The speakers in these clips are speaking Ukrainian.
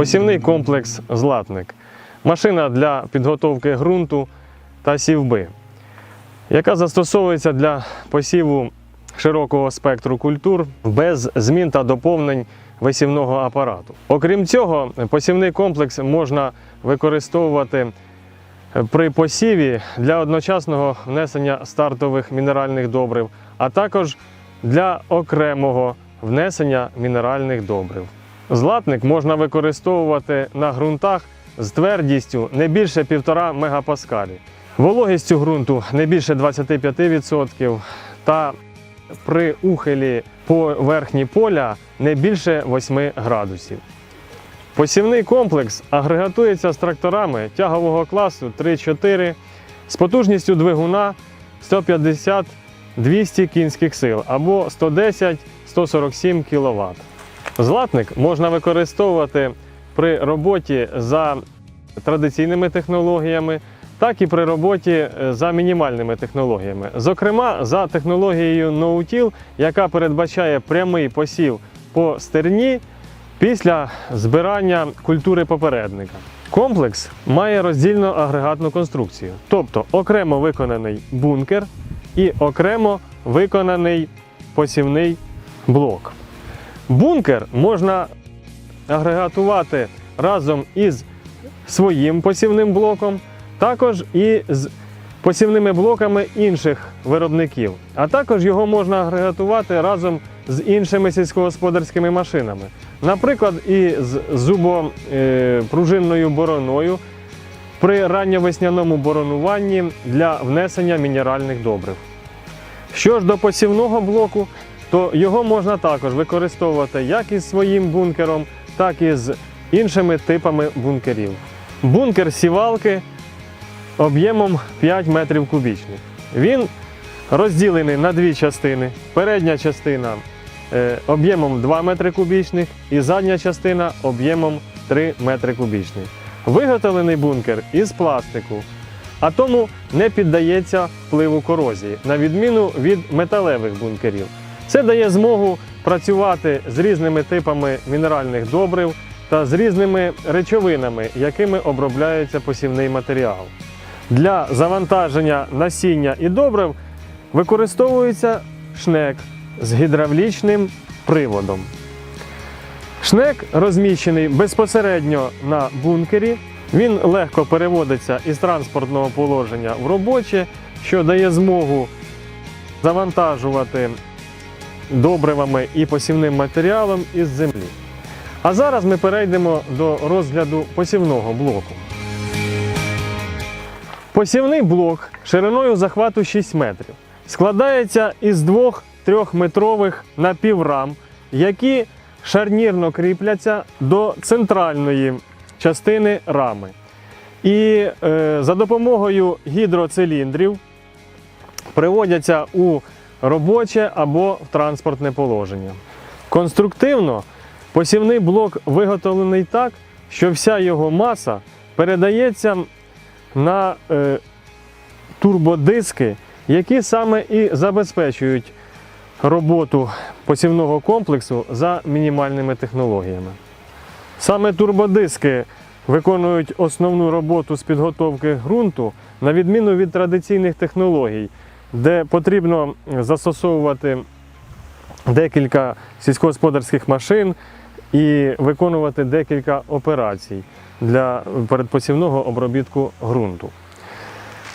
Посівний комплекс Златник. Машина для підготовки ґрунту та сівби, яка застосовується для посіву широкого спектру культур без змін та доповнень висівного апарату. Окрім цього, посівний комплекс можна використовувати при посіві для одночасного внесення стартових мінеральних добрив, а також для окремого внесення мінеральних добрив. Златник можна використовувати на ґрунтах з твердістю не більше 1,5 мегапаскалі, вологістю ґрунту не більше 25% та при ухилі поверхні поля не більше 8 градусів. Посівний комплекс агрегатується з тракторами тягового класу 3-4 з потужністю двигуна 150-200 кінських сил або 110-147 кВт. Златник можна використовувати при роботі за традиційними технологіями, так і при роботі е, за мінімальними технологіями. Зокрема, за технологією No-Till, яка передбачає прямий посів по стерні після збирання культури попередника. Комплекс має роздільно агрегатну конструкцію, тобто окремо виконаний бункер і окремо виконаний посівний блок. Бункер можна агрегатувати разом із своїм посівним блоком, також і з посівними блоками інших виробників. А також його можна агрегатувати разом з іншими сільськогосподарськими машинами. Наприклад, і з зубопружинною бороною при ранньовесняному боронуванні для внесення мінеральних добрив. Що ж до посівного блоку, то його можна також використовувати як із своїм бункером, так і з іншими типами бункерів. Бункер сівалки об'ємом 5 метрів кубічних. Він розділений на дві частини. Передня частина е, об'ємом 2 метри кубічних і задня частина об'ємом 3 метри кубічних. Виготовлений бункер із пластику, а тому не піддається впливу корозії, на відміну від металевих бункерів. Це дає змогу працювати з різними типами мінеральних добрив та з різними речовинами, якими обробляється посівний матеріал. Для завантаження насіння і добрив використовується шнек з гідравлічним приводом. Шнек розміщений безпосередньо на бункері. Він легко переводиться із транспортного положення в робоче, що дає змогу завантажувати добривами і посівним матеріалом із землі. А зараз ми перейдемо до розгляду посівного блоку. Посівний блок шириною захвату 6 метрів складається із двох 3-метрових напіврам, які шарнірно кріпляться до центральної частини рами. І е, за допомогою гідроциліндрів приводяться у робоче або в транспортне положення. Конструктивно посівний блок виготовлений так, що вся його маса передається на е, турбодиски, які саме і забезпечують роботу посівного комплексу за мінімальними технологіями. Саме турбодиски виконують основну роботу з підготовки ґрунту, на відміну від традиційних технологій, де потрібно застосовувати декілька сільськогосподарських машин і виконувати декілька операцій для передпосівного обробітку ґрунту.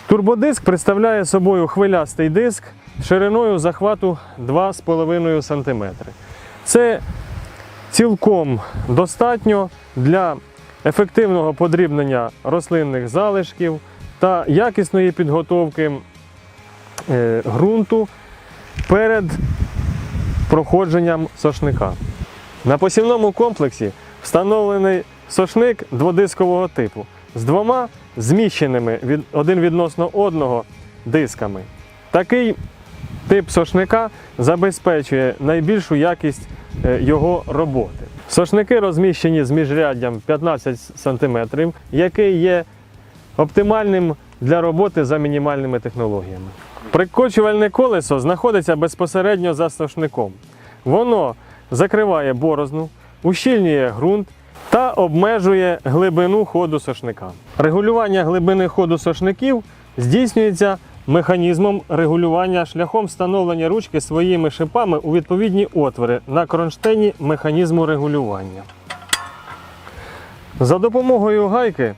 Турбодиск представляє собою хвилястий диск шириною захвату 2,5 см. Це цілком достатньо для ефективного подрібнення рослинних залишків та якісної підготовки ґрунту перед проходженням сошника. На посівному комплексі встановлений сошник дводискового типу з двома зміщеними від, один відносно одного дисками. Такий тип сошника забезпечує найбільшу якість е, його роботи. Сошники розміщені з міжряддям 15 см, який є оптимальним для роботи за мінімальними технологіями. Прикочувальне колесо знаходиться безпосередньо за сошником. Воно закриває борозну, ущільнює ґрунт та обмежує глибину ходу сошника. Регулювання глибини ходу сошників здійснюється механізмом регулювання шляхом встановлення ручки своїми шипами у відповідні отвори на кронштейні механізму регулювання. За допомогою гайки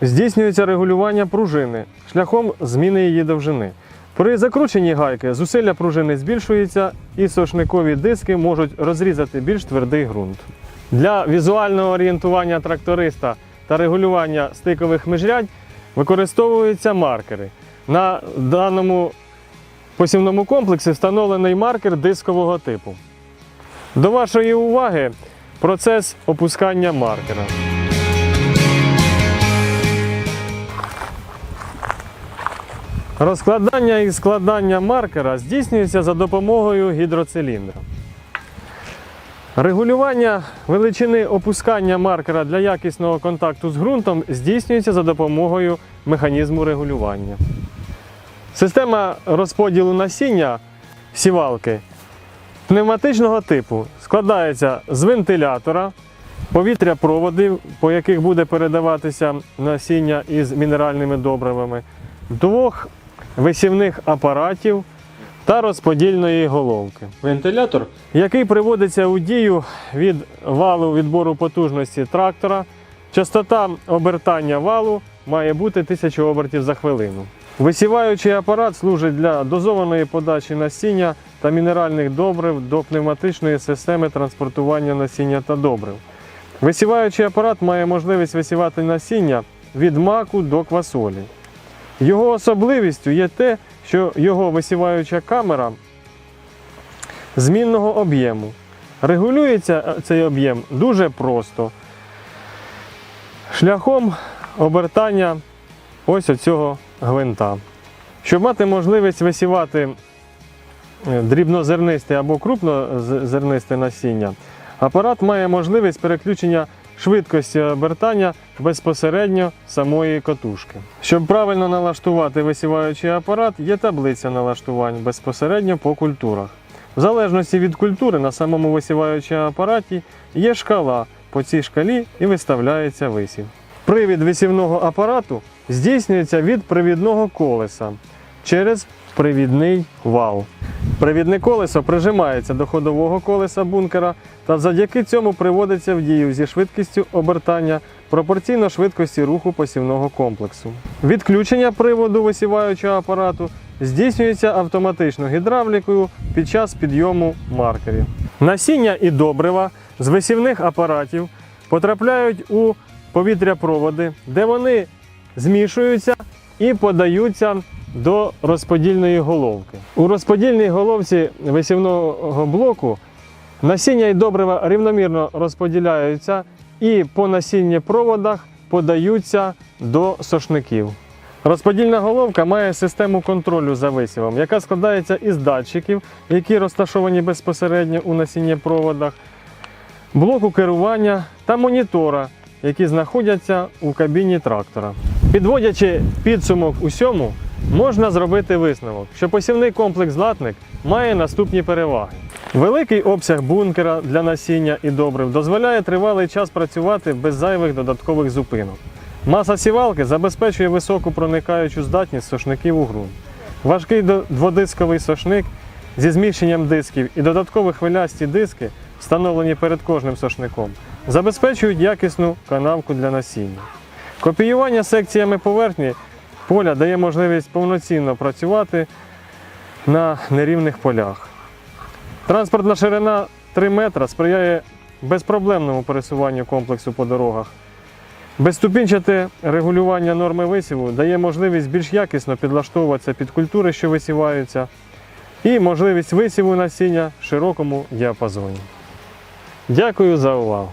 здійснюється регулювання пружини шляхом зміни її довжини. При закрученні гайки зусилля пружини збільшується і сошникові диски можуть розрізати більш твердий ґрунт. Для візуального орієнтування тракториста та регулювання стикових міжрядь використовуються маркери. На даному посівному комплексі встановлений маркер дискового типу. До вашої уваги процес опускання маркера. Розкладання і складання маркера здійснюється за допомогою гідроциліндра. Регулювання величини опускання маркера для якісного контакту з ґрунтом здійснюється за допомогою механізму регулювання. Система розподілу насіння сівалки пневматичного типу складається з вентилятора, повітря-проводів, по яких буде передаватися насіння із мінеральними добривами, двох висівних апаратів та розподільної головки. Вентилятор, який приводиться у дію від валу відбору потужності трактора. Частота обертання валу має бути 1000 обертів за хвилину. Висіваючий апарат служить для дозованої подачі насіння та мінеральних добрив до пневматичної системи транспортування насіння та добрив. Висіваючий апарат має можливість висівати насіння від маку до квасолі. Його особливістю є те, що його висіваюча камера змінного об'єму. Регулюється е, цей об'єм дуже просто. Шляхом обертання ось оцього гвинта. Щоб мати можливість висівати е, дрібнозернисте або крупнозернисте насіння, апарат має можливість переключення швидкості обертання безпосередньо самої катушки. Щоб правильно налаштувати висіваючий апарат, є таблиця налаштувань безпосередньо по культурах. В залежності від культури на самому висіваючому апараті є шкала. По цій шкалі і виставляється висів. Привід висівного апарату здійснюється від привідного колеса через привідний вал. Привідне колесо прижимається до ходового колеса бункера та завдяки цьому приводиться в дію зі швидкістю обертання пропорційно швидкості руху посівного комплексу. Відключення приводу висіваючого апарату здійснюється автоматично гідравлікою під час підйому маркерів. Насіння і добрива з висівних апаратів потрапляють у повітряпроводи, де вони змішуються і подаються до розподільної головки. У розподільній головці висівного блоку насіння і добрива рівномірно розподіляються і по насінні проводах подаються до сошників. Розподільна головка має систему контролю за висівом, яка складається із датчиків, які розташовані безпосередньо у насіннєпроводах, блоку керування та монітора, які знаходяться у кабіні трактора. Підводячи підсумок усьому, можна зробити висновок, що посівний комплекс латник має наступні переваги. Великий обсяг бункера для насіння і добрив дозволяє тривалий час працювати без зайвих додаткових зупинок. Маса сівалки забезпечує високу проникаючу здатність сошників у ґрунт. Важкий дводисковий сошник зі зміщенням дисків і додаткові хвилясті диски, встановлені перед кожним сошником, забезпечують якісну канавку для насіння. Копіювання секціями поверхні поля дає можливість повноцінно працювати на нерівних полях. Транспортна ширина 3 метра сприяє безпроблемному пересуванню комплексу по дорогах. Безступінчате регулювання норми висіву дає можливість більш якісно підлаштовуватися під культури, що висіваються, і можливість висіву насіння в широкому діапазоні. Дякую за увагу!